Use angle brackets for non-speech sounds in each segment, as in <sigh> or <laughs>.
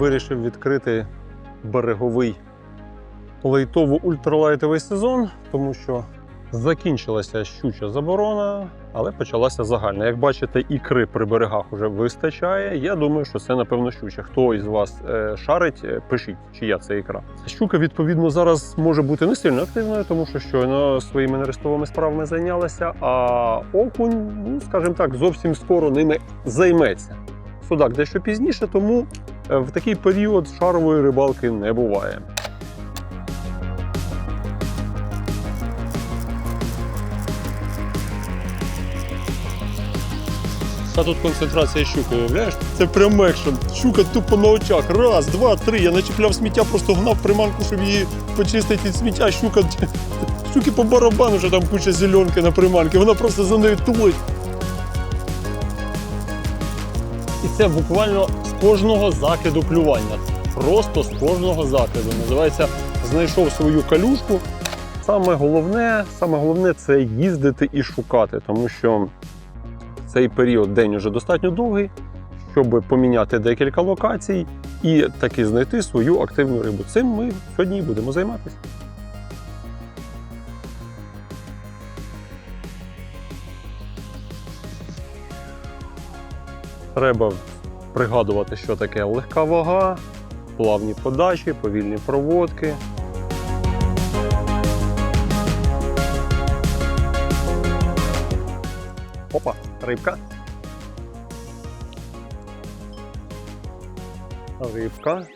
вирішив відкрити береговий лейтово-ультралайтовий сезон, тому що закінчилася щуча заборона, але почалася загальна. Як бачите, ікри при берегах вже вистачає. Я думаю, що це напевно щуча. Хто із вас е, шарить, е, пишіть, чия це ікра. Щука, відповідно, зараз може бути не сильно активною, тому що щойно своїми нерестовими справами зайнялася, а окунь, ну скажімо так, зовсім скоро ними займеться. Судак дещо пізніше, тому в такий період шарової рибалки не буває. Та тут концентрація щуки, уявляєш? Це прям екшен. Щука тупо на очах. Раз, два, три. Я начепляв сміття, просто гнав приманку, щоб її почистити від сміття. Щука <laughs> щуки по барабану, вже там куча зеленки на приманки. Вона просто за нею тулить. І це буквально кожного закиду клювання. Просто з кожного закиду. Називається знайшов свою калюшку. Саме головне, саме головне це їздити і шукати, тому що цей період день уже достатньо довгий, щоб поміняти декілька локацій і таки знайти свою активну рибу. Цим ми сьогодні і будемо займатися. Треба пригадувати, що таке легка вага, плавні подачі, повільні проводки. Опа, рибка. Рибка,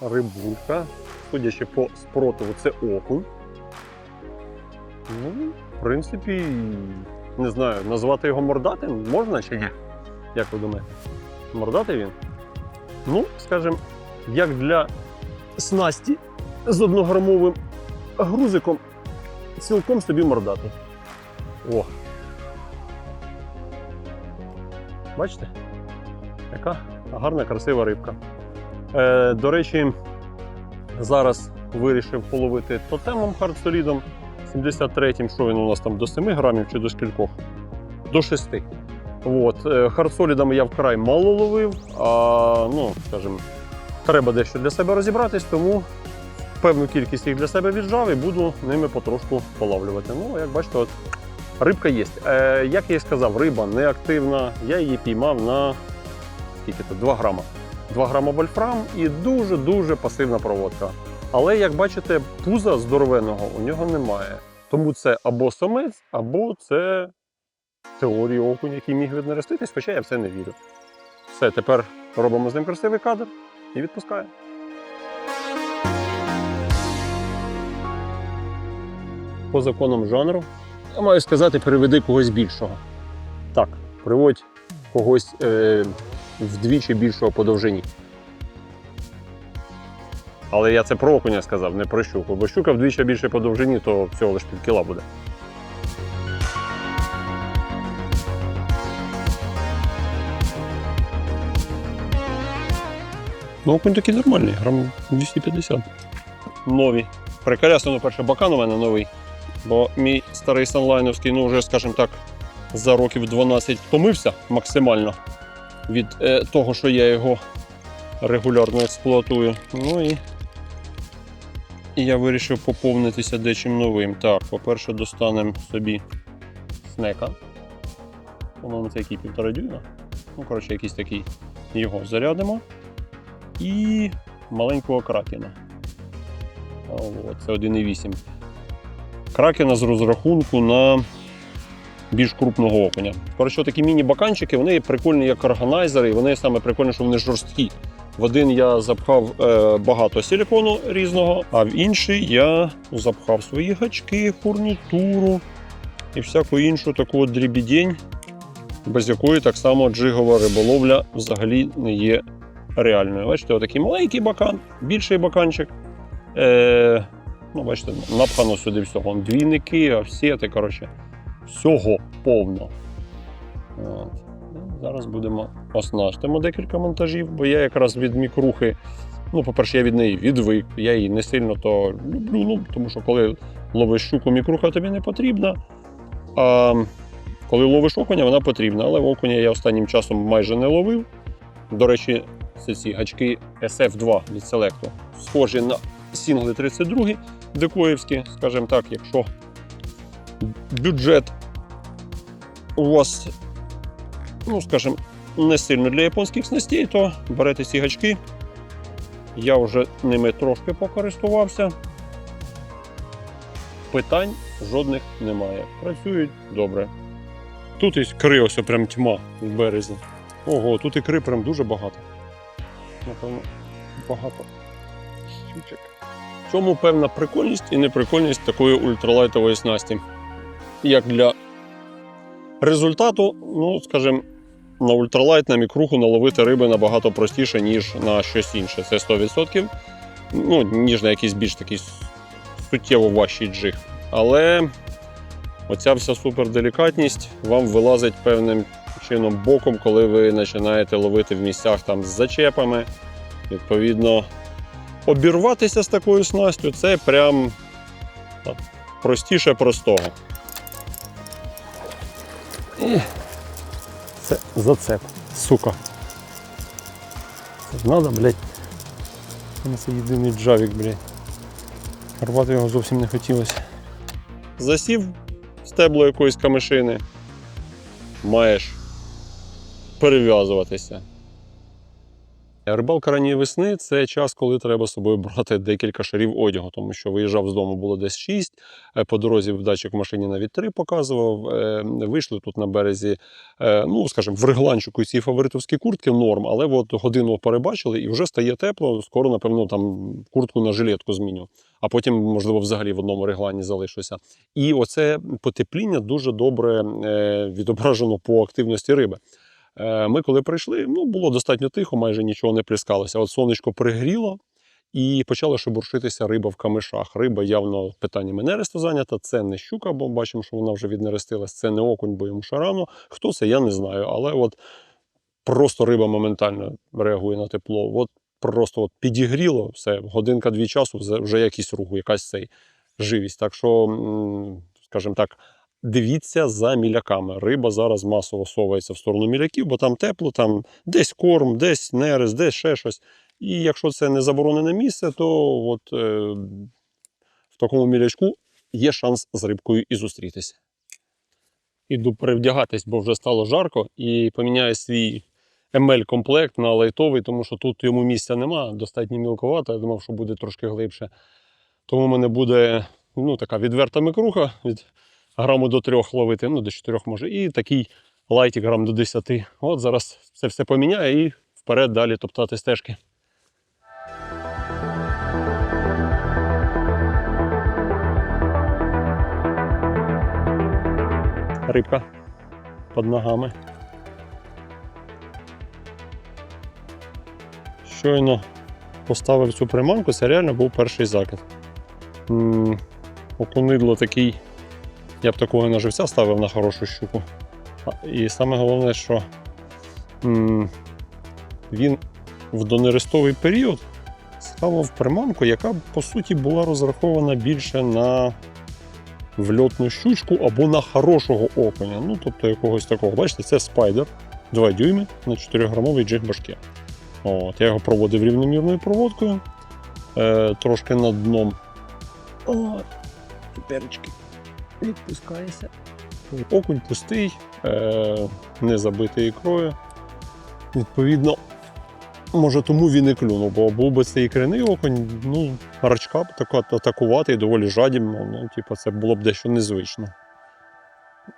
рибулька. Судячи по спротиву, це окунь. Ну, в принципі, не знаю, назвати його мордатим можна чи ні? Як ви думаєте? Мордатий він? Ну, скажімо, як для снасті з однограмовим грузиком, цілком собі мордатий. О, Бачите? Яка гарна, красива рибка. Е, до речі, зараз вирішив половити тотемом хардсолідом 73-м, що він у нас там до 7 грамів чи до скількох? До 6. От. е, Хардсолідами я вкрай мало ловив, а ну, скажімо, треба дещо для себе розібратись, тому певну кількість їх для себе віджав і буду ними потрошку полавлювати. Ну, як бачите, от Рибка є. Е, як я і сказав, риба не активна. Я її піймав на скільки то, 2 грама. 2 грама вольфрам і дуже-дуже пасивна проводка. Але як бачите, пуза здоровеного у нього немає. Тому це або самець, або це теорія окунь, який міг віднереститись, хоча я в це не вірю. Все, тепер робимо з ним красивий кадр і відпускаємо. По законам жанру я маю сказати, приведи когось більшого. Так, приводь когось е, вдвічі більшого по довжині. Але я це про окуня сказав, не про щуку, бо щука вдвічі більше по довжині, то всього лише пів кіла буде. Ну, окунь такий нормальний, грам 250. Нові. Приколясно, перше, бакан у мене новий. Бо мій старий санлайновський, ну вже, скажімо так, за років 12 втомився максимально від е, того, що я його регулярно експлуатую. Ну і, і я вирішив поповнитися дечим новим. Так, по-перше, достанемо собі снека. По-моєму, це який півтора дюйма. Ну, коротше, якийсь такий його зарядимо. І маленького кракена. Це 1,8 кракена з розрахунку на більш крупного окуня. Коротше, такі міні-баканчики, вони прикольні як органайзери, і вони саме прикольні, що вони жорсткі. В один я запхав е, багато силікону різного, а в інший я запхав свої гачки, фурнітуру і всяку іншу таку от дрібідень, без якої так само джигова риболовля взагалі не є реальною. Бачите, отакий маленький бакан, більший баканчик. Е, Ну, бачите, напхано сюди всього. Двійники, офсети, коротше, всього повно. От. Зараз будемо оснастимо декілька монтажів, бо я якраз від мікрухи, ну, по-перше, я від неї відвик, я її не сильно то люблю, ну, тому що коли ловиш щуку, мікруха тобі не потрібна. А коли ловиш окуня, вона потрібна. Але окуня я останнім часом майже не ловив. До речі, Це ці гачки SF2 від Selecto. Схожі на сінгли 32 декоївські, скажімо так, якщо бюджет у вас, ну скажімо, не сильно для японських снастей, то берете ці гачки. Я вже ними трошки покористувався. Питань жодних немає. Працюють добре. Тут ікри ось прям тьма в березі. Ого, тут ікри прям дуже багато. Напевно, багато щучок. В цьому певна прикольність і неприкольність такої ультралайтової снасті. Як для результату, ну, скажімо, на ультралайт, на мікруху наловити риби набагато простіше, ніж на щось інше. Це 100%. Ну, ніж на якийсь більш такий суттєво важчий джиг. Але оця вся суперделікатність вам вилазить певним чином боком, коли ви починаєте ловити в місцях там з зачепами. Відповідно, обірватися з такою снастю це прям простіше простого. І це зацеп, сука. Це надо, блядь. Нас єдиний джавік, блядь. Рвати його зовсім не хотілося. Засів стебло якоїсь камишини, маєш перев'язуватися. Рибалка ранньої весни це час, коли треба з собою брати декілька шарів одягу, тому що виїжджав з дому було десь 6, по дорозі в датчик в машині навіть 3 показував. Е, Вийшли тут на березі, е, ну скажімо, в регланчику ці фаворитовські куртки норм, але от годину перебачили і вже стає тепло. Скоро, напевно, там куртку на жилетку зміню, а потім, можливо, взагалі в одному реглані залишуся. І оце потепління дуже добре е, відображено по активності риби. Е, Ми коли прийшли, ну було достатньо тихо, майже нічого не плескалося. От сонечко пригріло і почала шебуршитися риба в камишах. Риба явно питаннями нересту зайнята. Це не щука, бо бачимо, що вона вже віднерестилась. Це не окунь, бо йому ще рано. Хто це, я не знаю. Але от просто риба моментально реагує на тепло. От просто от підігріло все, годинка-дві часу, вже якийсь рух, якась цей живість. Так що, скажімо так. Дивіться за міляками. Риба зараз масово совається в сторону міляків, бо там тепло, там десь корм, десь нерест, десь ще щось. І якщо це не заборонене місце, то от, е, в такому мілячку є шанс з рибкою і зустрітися. Іду перевдягатись, бо вже стало жарко, і поміняю свій ML-комплект на лайтовий, тому що тут йому місця нема, достатньо мілковато. Я думав, що буде трошки глибше. Тому в мене буде ну, така відверта микруха від граму до трьох ловити, ну до чотирьох може, і такий лайтик грам до 10. От зараз це все поміняю і вперед далі топтати стежки. Рибка під ногами. Щойно поставив цю приманку, це реально був перший закид. Окунидло такий я б такого на живця ставив на хорошу щуку. І саме головне, що він в донерестовий період ставив приманку, яка по суті була розрахована більше на вльотну щучку або на хорошого окуня. Ну, тобто якогось такого. Бачите, це спайдер 2 дюйми на 4-грамовий джиг башки. От, я його проводив рівномірною проводкою, е, трошки над дном. О, теперечки відпускається. Окунь пустий, е, не забитий ікрою. Відповідно, може тому він і клюнув, бо був би цей ікряний окунь, ну, рачка б така атакувати і доволі жадібно. Ну, типу, це було б дещо незвично.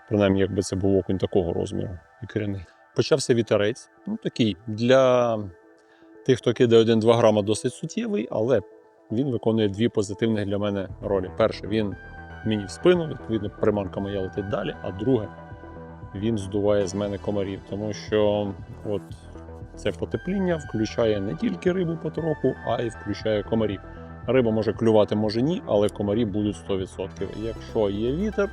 Принаймні, якби це був окунь такого розміру ікряний. Почався вітерець. Ну, такий для тих, хто кидає 1-2 грама, досить суттєвий, але він виконує дві позитивних для мене ролі. Перше, він мені в спину, відповідно, приманка моя летить далі. А друге, він здуває з мене комарів, тому що от це потепління включає не тільки рибу потроху, а й включає комарів. Риба може клювати, може ні, але комарі будуть 100%. Якщо є вітер,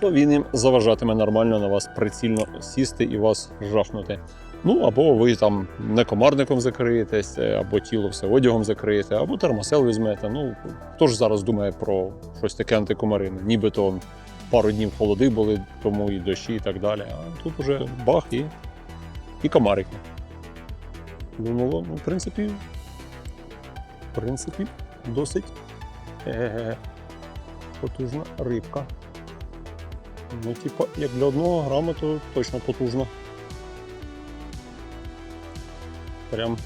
то він їм заважатиме нормально на вас прицільно сісти і вас жахнути. Ну або ви там не комарником закриєтесь, е, або тіло все одягом закриєте, або термосел візьмете. Ну хто ж зараз думає про щось таке антикомаринне? Нібито пару днів холоди були, тому і дощі, і так далі. А тут уже бах і, і комарики. Клюнуло, ну, в принципі, в принципі, досить е, потужна рибка. Ну, типа, як для одного грама, то точно потужно. Прям.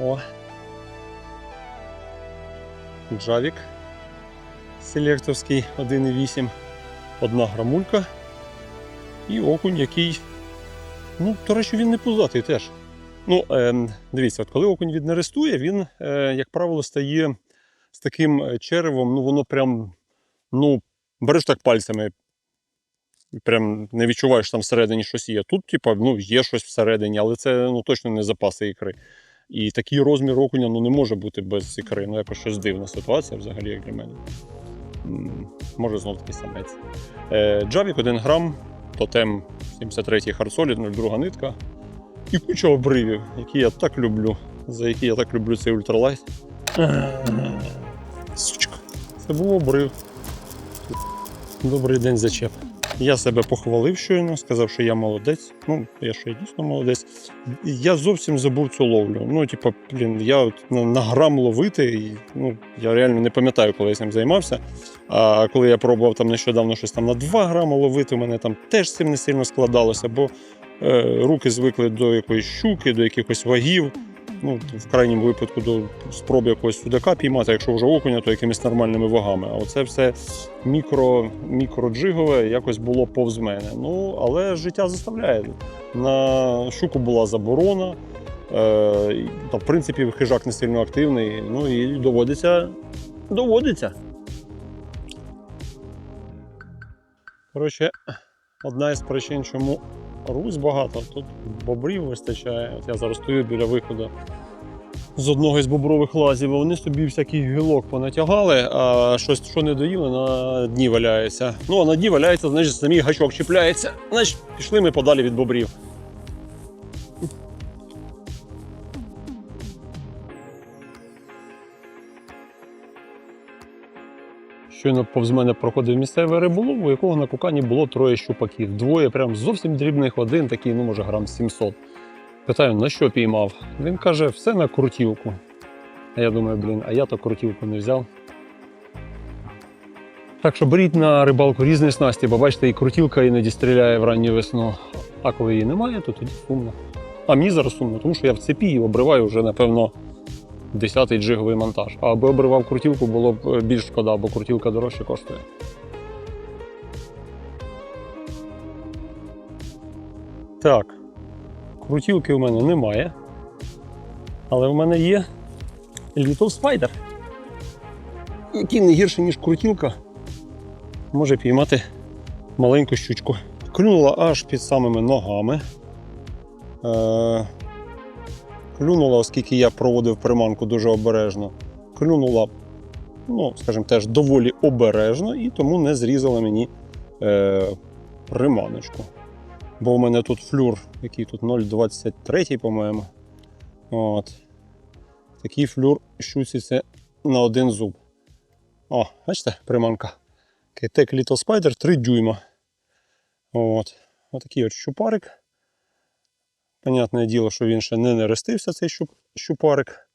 О. Джавік. Селектовський 1,8. Одна грамулька. І окунь, який. Ну, до речі, він не пузатий теж. Ну, е, дивіться, от коли окунь віднерестує, він, е, як правило, стає з таким е, черевом, ну воно прям, ну, береш так пальцями, прям не відчуваєш там всередині щось є. Тут, типа, ну, є щось всередині, але це ну, точно не запаси ікри. І такий розмір окуня ну, не може бути без ікри. Ну, якось щось дивна ситуація взагалі, як для мене. Може, знов таки самець. Е, Джавік 1 грам, тотем 73-й харсолід, 02 нитка. І куча обривів, які я так люблю, за які я так люблю цей ультралайт. Сучка. Це був обрив. Добрий день, зачеп. Я себе похвалив щойно, сказав, що я молодець. Ну, я ще й дійсно молодець. Я зовсім забув цю ловлю. Ну, типу, блін, я от на, грам ловити, і, ну, я реально не пам'ятаю, коли я цим займався. А коли я пробував там нещодавно щось там на 2 грами ловити, у мене там теж цим не сильно складалося, бо руки звикли до якоїсь щуки, до якихось вагів. Ну, в крайньому випадку до спроби якогось судака піймати, якщо вже окуня, то якимись нормальними вагами. А оце все мікро, мікроджигове якось було повз мене. Ну, але життя заставляє. На щуку була заборона. Е, та, в принципі, хижак не сильно активний. Ну і доводиться. Доводиться. Коротше, одна із причин, чому Русь багато, тут бобрів вистачає. От я зараз стою біля виходу з одного із бобрових лазів, вони собі всякий гілок понатягали, а щось, що не доїли, на дні валяється. Ну, а на дні валяється, значить, самі гачок чіпляється. Значить, пішли ми подалі від бобрів. Щойно повз мене проходив місцевий риболов, у якого на кукані було троє щупаків. Двоє прям зовсім дрібних, один такий, ну може грам 700. Питаю, на що піймав? Він каже, все на крутівку. А я думаю, блін, а я то крутівку не взяв. Так що беріть на рибалку різні снасті, бо бачите, і крутілка іноді стріляє в ранню весну. А коли її немає, то тоді сумно. А мені зараз сумно, тому що я в цепі і обриваю вже, напевно, 10-й джиговий монтаж. Аби обривав крутілку, було б е, більш шкода, бо крутілка дорожче коштує. Так, крутілки у мене немає. Але в мене є Little Spider, який не гірше, ніж крутілка, може піймати маленьку щучку. Клюнула аж під самими ногами. Е, клюнула, оскільки я проводив приманку дуже обережно. Клюнула, ну, скажімо, теж доволі обережно і тому не зрізала мені е, приманочку. Бо у мене тут флюр, який тут 0,23, по-моєму. От. Такий флюр щуциться на один зуб. О, бачите, приманка. Кетек Little Spider 3 дюйма. От. Отакий от щупарик. Понятне діло, що він ще не нерестився, цей щупарик.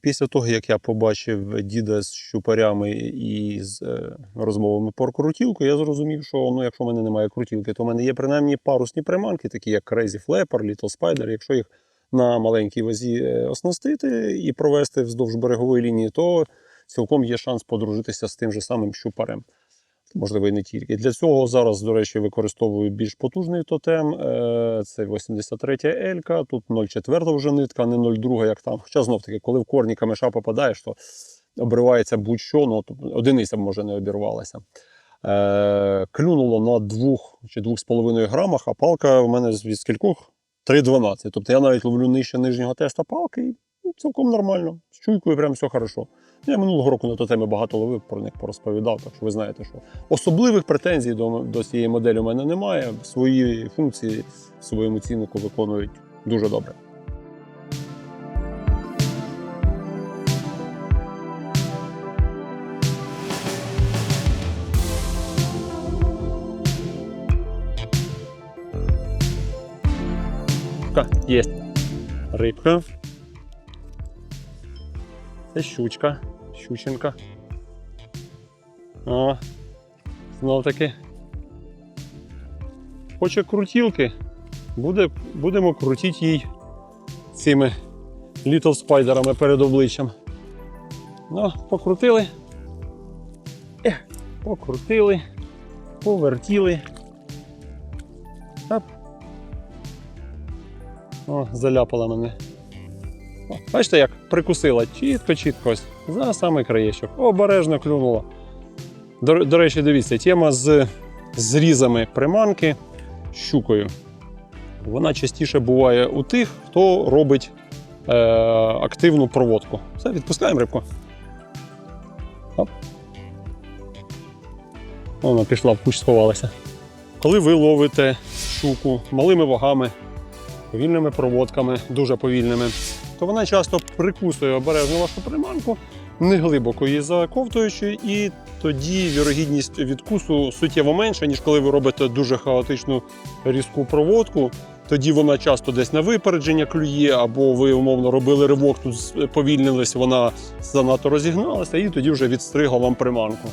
Після того, як я побачив діда з щупарями і з е, розмовами про крутілку, я зрозумів, що ну, якщо в мене немає крутілки, то в мене є принаймні парусні приманки, такі як Crazy Flapper, Little Spider. Якщо їх на маленькій вазі е, оснастити і провести вздовж берегової лінії, то цілком є шанс подружитися з тим же самим щупарем. Можливо, і не тільки. Для цього зараз, до речі, використовую більш потужний тотем. Е, Це 83 Елька, тут 0,4 вже нитка, не 0,2, як там. Хоча знов таки, коли в корні камеша попадаєш, то обривається будь-що, ну, одиниця може не обірвалася. Е, Клюнуло на 2 чи 2,5 грамах, а палка у мене від скількох 3,12. Тобто я навіть ловлю нижче нижнього теста палки і Ну, цілком нормально. З чуйкою прям все хорошо. Я минулого року на ту тему багато ловив, про них порозповідав, так що ви знаєте, що особливих претензій до до цієї моделі у мене немає. Свої функції своєму ціннику виконують дуже добре. Є рибка. Це щучка. Щученка. О, знов таки. Хоче крутілки. Буде, будемо крутити їй цими літл спайдерами перед обличчям. Ну, покрутили. Ех, покрутили, повертіли. Оп. О, заляпала мене. О, бачите, як прикусила чітко-чітко за самий краєчок. Обережно клюнула. До, до речі, дивіться, тема з зрізами приманки щукою. Вона частіше буває у тих, хто робить е, активну проводку. Все, відпускаємо рибку. Оп. Вона пішла в кущ сховалася. Коли ви ловите щуку малими вагами, повільними проводками, дуже повільними, то вона часто прикусує обережно вашу приманку, не глибоко її заковтуючи, і тоді вірогідність відкусу суттєво менша, ніж коли ви робите дуже хаотичну різку проводку. Тоді вона часто десь на випередження клює, або ви умовно робили ривок, тут повільнились, вона занадто розігналася, і тоді вже відстригла вам приманку.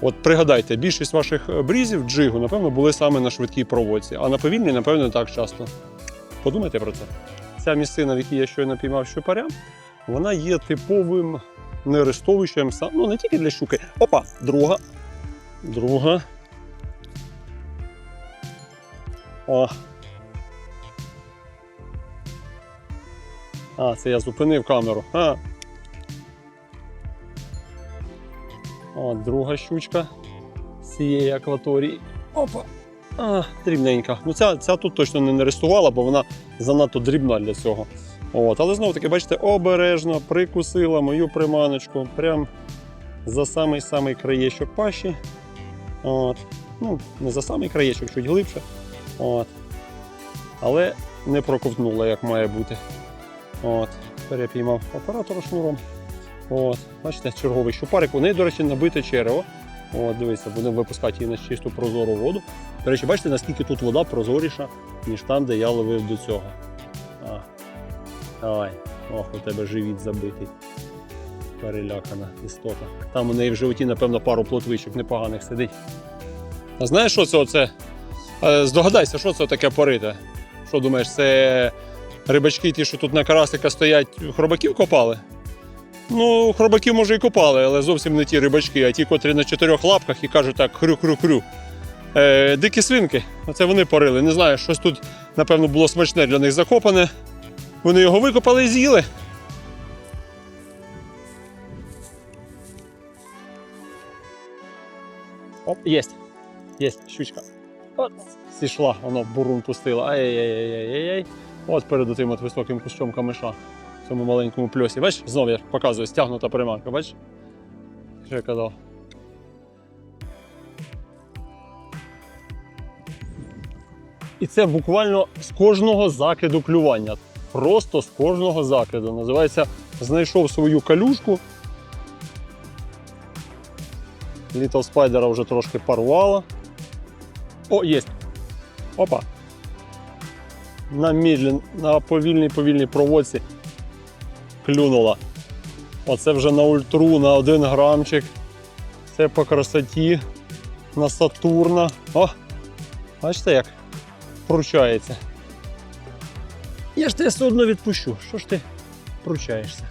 От пригадайте, більшість ваших е, брізів джигу, напевно, були саме на швидкій проводці, а на повільній, напевно, так часто. Подумайте про це. Ця місцина, в якій я щойно піймав щупаря, вона є типовим нерестовищем, ну не тільки для щуки. Опа, друга. Друга. О. А, це я зупинив камеру. А. О, друга щучка з цієї акваторії. Опа! А, дрібненька. Ну ця, ця тут точно не нарестувала, бо вона занадто дрібна для цього. От, але знову таки, бачите, обережно прикусила мою приманочку прям за самий самий краєчок пащі. От. Ну, не за самий краєчок, чуть глибше. От. Але не проковтнула, як має бути. От. Тепер я піймав оператора шнуром. От. Бачите, черговий щупарик. У неї, до речі, набите черево. От, дивіться, будемо випускати її на чисту прозору воду. До речі, бачите, наскільки тут вода прозоріша, ніж там, де я ловив до цього. А. Давай. Ох, у тебе живіт забитий. Перелякана істота. Там у неї в животі, напевно, пару плотвичок непоганих сидить. А знаєш, що це оце? Здогадайся, що це таке порите? Що думаєш, це рибачки, ті, що тут на карасика стоять, хробаків копали? Ну, хробаків може і копали, але зовсім не ті рибачки, а ті, котрі на чотирьох лапках і кажуть так хрю-хрю-хрю. Е, дикі свинки, оце вони порили. Не знаю, щось тут, напевно, було смачне для них закопане. Вони його викопали і з'їли. Оп, єсть. Єсть, щучка. От, зійшла, воно бурун пустила. Ай-яй-яй-яй-яй. От перед тим от високим кущом камиша в цьому маленькому пльосі. Бачиш, знову я показую, стягнута приманка, бачиш? Що я казав? І це буквально з кожного закиду клювання. Просто з кожного закиду. Називається знайшов свою калюшку. Літл спайдера вже трошки порвало. О, є. Опа. На медлен, на повільній повільній проводці клюнула. Оце вже на ультру, на один грамчик. Це по красоті. На Сатурна. О! Бачите як? Пручається. Я ж все одно відпущу. Що ж ти пручаєшся?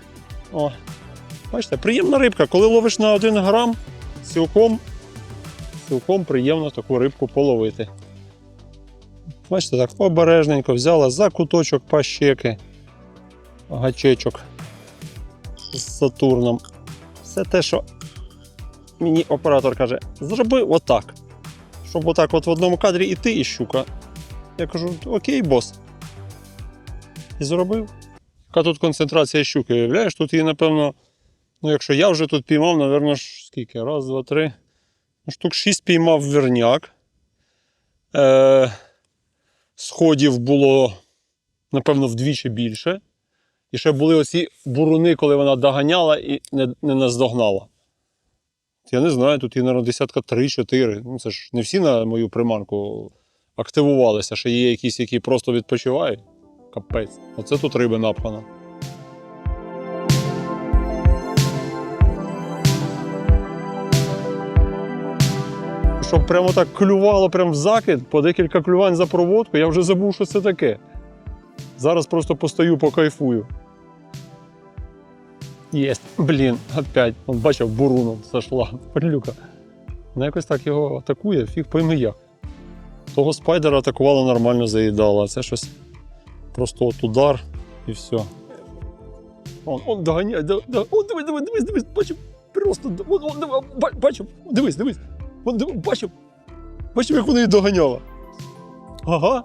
О. Бачите, приємна рибка. Коли ловиш на 1 грам, цілком, цілком приємно таку рибку половити. Бачите, так обережненько взяла за куточок пащеки, гачечок з Сатурном. Все те, що мені оператор каже, зроби отак. Щоб отак от в одному кадрі і ти, і щука. Я кажу, окей, бос. І зробив. Яка тут концентрація щуки, уявляєш? Тут її, напевно, ну якщо я вже тут піймав, напевно, скільки? Раз, два, три. Ну, штук шість піймав верняк. Е, сходів було, напевно, вдвічі більше. І ще були оці буруни, коли вона доганяла і не, не наздогнала. Я не знаю, тут є, наверное, десятка 3-4. Ну, це ж не всі на мою приманку активувалися, ще є якісь, які просто відпочивають. Капець. Оце тут риби напхано. Щоб прямо так клювало прям в закид, по декілька клювань за проводку, я вже забув, що це таке. Зараз просто постою, покайфую. Єсть. Блін, опять. Он бачив, буруном зайшла. Парлюка. Вона якось так його атакує, фіг пойми як. Того спайдера атакувала нормально заїдала, це щось просто от удар і все. Он, он доганяє, да, да, он, дивись, дивись, дивись, дивись, бачив, просто, он, он, бачив, дивись, дивись, он, бачив, бачив, як вона її доганяла. Ага,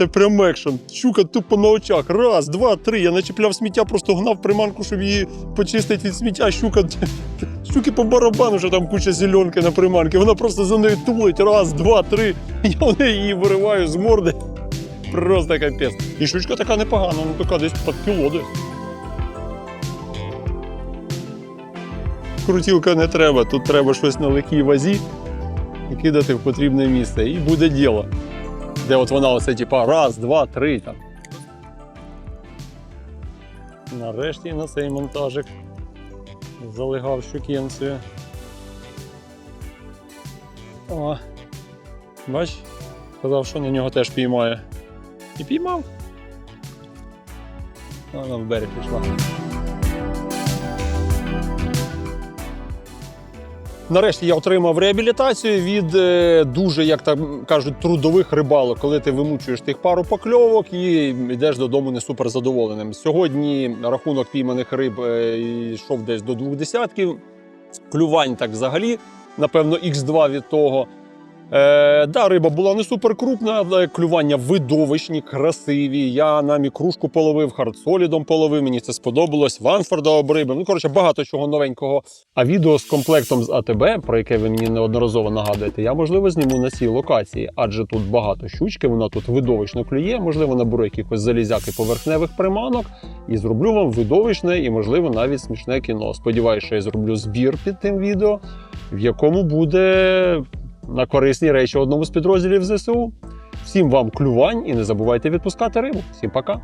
це прям екшен. Щука тупо на очах. Раз, два, три. Я начепляв сміття, просто гнав приманку, щоб її почистити від сміття. Щука, <laughs> щуки по барабану, що там куча зеленки на приманки. Вона просто за нею тулить. Раз, два, три. <laughs> Я в неї її вириваю з морди. Просто капець. І щучка така непогана, ну така десь під кіло. Крутілка не треба, тут треба щось на легкій вазі і кидати в потрібне місце. І буде діло. Де от вона оце, типа, раз, два, три там. Нарешті на цей монтажик залегав щукенцію. О, бач, сказав, що на нього теж піймає. І піймав. Вона в берег пішла. Нарешті я отримав реабілітацію від е, дуже, як там кажуть, трудових рибалок, коли ти вимучуєш тих пару покльовок і йдеш додому не супер задоволеним. Сьогодні рахунок пійманих риб е, йшов десь до двох десятків. Клювань так взагалі, напевно, х2 від того. Е, да, риба була не супер крупна, але клювання видовищні, красиві. Я на мікрушку половив, хардсолідом половив, мені це сподобалось. Ванфорда обрибив. Ну, коротше, багато чого новенького. А відео з комплектом з АТБ, про яке ви мені неодноразово нагадуєте, я можливо зніму на цій локації, адже тут багато щучки, вона тут видовищно клює. Можливо, наберу якихось залізяк і поверхневих приманок і зроблю вам видовищне і, можливо, навіть смішне кіно. Сподіваюся, що я зроблю збір під тим відео, в якому буде на корисні речі одному з підрозділів ЗСУ. Всім вам клювань і не забувайте відпускати рибу. Всім пока!